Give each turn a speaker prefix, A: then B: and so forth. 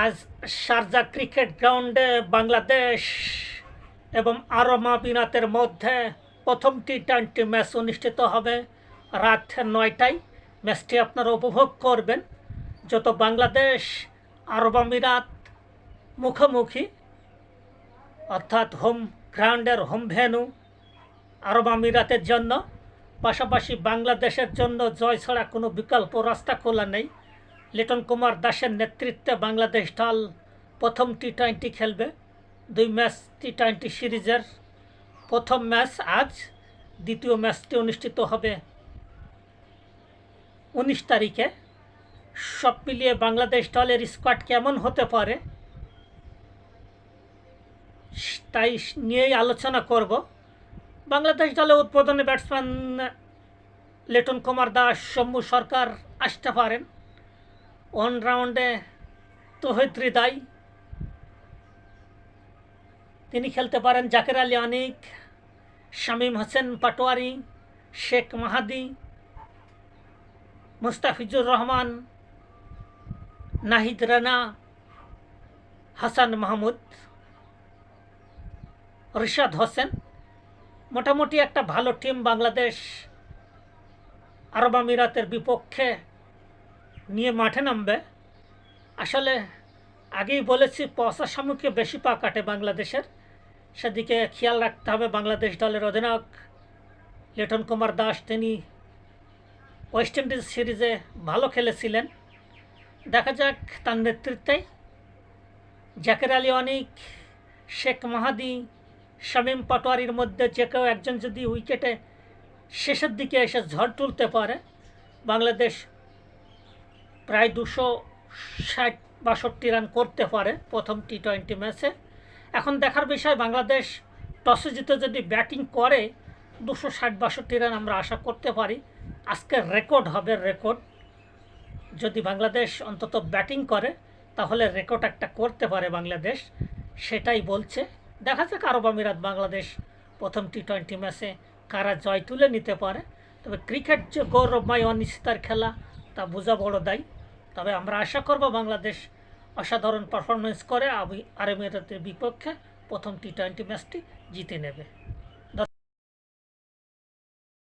A: আজ Sharjah cricket গ্রাউন্ডে বাংলাদেশ এবং আরব আমিরাতের মধ্যে প্রথম টি টোয়েন্টি ম্যাচ অনুষ্ঠিত হবে। রাত নয়টায় ম্যাচটি আপনারা উপভোগ করবেন। যত বাংলাদেশ আরব আমিরাত মুখোমুখি, অর্থাৎ হোম গ্রাউন্ডের হোম ভেনু আরব আমিরাতের জন্য। পাশাপাশি বাংলাদেশের জন্য জয় ছাড়া কোনো বিকল্প রাস্তা খোলা নেই। লিটন কুমার দাসের নেতৃত্বে বাংলাদেশ দল প্রথম টি টোয়েন্টি খেলবে। দুই ম্যাচ টি টোয়েন্টি সিরিজের প্রথম ম্যাচ আজ, দ্বিতীয় ম্যাচটি অনুষ্ঠিত হবে উনিশ তারিখে। সব মিলিয়ে বাংলাদেশ দলের স্কোয়াড কেমন হতে পারে, তাই নিয়েই আলোচনা করব। বাংলাদেশ দলে উদ্বোধনী ব্যাটসম্যান লেটন কুমার দাস, শম্ভু সরকার আসতে পারেন। অলরাউন্ডে তহিদ হৃদয় তিনি খেলতে পারেন জাকের আলী অনিক শামীম হোসেন পাটোয়ারি, শেখ মাহাদি, মুস্তাফিজুর রহমান, নাহিদ রানা, হাসান মাহমুদ, রিশাদ হোসেন। মোটামুটি একটা ভালো টিম বাংলাদেশ আরব আমিরাতের বিপক্ষে নিয়ে মাঠে নামবে। আসলে আগেই বলেছি পয়সা সামুখে বেশি পা কাটে বাংলাদেশের। সেদিকে খেয়াল রাখতে হবে বাংলাদেশ দলের অধিনায়ক লিটন কুমার দাস। তিনি ওয়েস্ট ইন্ডিজ সিরিজে ভালো খেলেছিলেন। দেখা যাক তার নেতৃত্বে জাকের আলী অনিক, শেখ মাহাদি, শামীম পাটোয়ারির মধ্যে যে কেউ একজন যদি উইকেটে শেষের দিকে এসে ঝড় তুলতে পারে, বাংলাদেশ প্রায় দুশো ষাট বাষট্টি রান করতে পারে প্রথম টি টোয়েন্টি ম্যাচে। এখন দেখার বিষয়, বাংলাদেশ টসে জিতে যদি ব্যাটিং করে, দুশো ষাট বাষট্টি রান আমরা আশা করতে পারি। আজকে রেকর্ড হবে রেকর্ড। যদি বাংলাদেশ অন্তত ব্যাটিং করে, তাহলে রেকর্ড একটা করতে পারে বাংলাদেশ, সেটাই বলছে। দেখা যাক আরব আমিরাত বাংলাদেশ প্রথম টি টোয়েন্টি ম্যাচে কারা জয় তুলে নিতে পারে। তবে ক্রিকেট যে গৌরবময়, অনিশ্চিতার খেলা তা বোঝা বড় দায়ী। তবে আমরা আশা করব বাংলাদেশ অসাধারণ পারফরমেন্স করে আরব আমিরাতের বিপক্ষে প্রথম টি টোয়েন্টি ম্যাচটি জিতে নেবে।